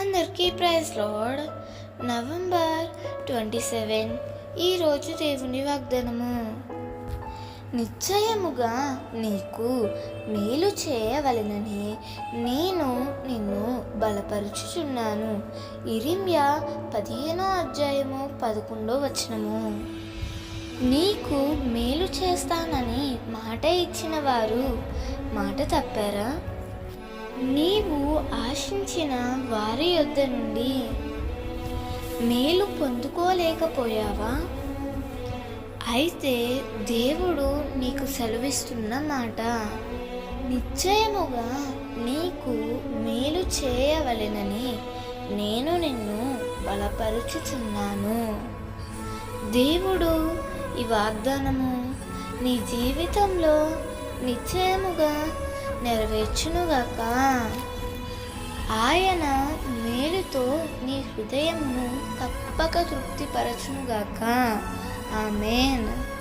అందరికీ praise Lord November twenty seven ఈరోజు దేవుని వాగ్దానము. నిశ్చయముగా నీకు మేలు చేయవలెనని నేను నిన్ను బలపరుచుచున్నాను. ఇరిమ్యా పదిహేనో అధ్యాయము పదకొండో వచనము. నీకు మేలు చేస్తానని మాట ఇచ్చిన వారు మాట తప్పారా? నీవు ఆశించిన వారి యొద్ద నుండి మేలు పొందుకోలేకపోయావా? అయితే దేవుడు నీకు సెలవిస్తున్న మాట నిశ్చయముగా నీకు మేలు చేయవలెనని నేను నిన్ను బలపరుచుచున్నాను. దేవుడు ఈ వాగ్దానము నీ జీవితంలో నిశ్చయముగా నెరవేర్చునుగాక. ఆయన మేలుతో నీ హృదయంను తప్పక తృప్తిపరచునుగాక. ఆమెన్.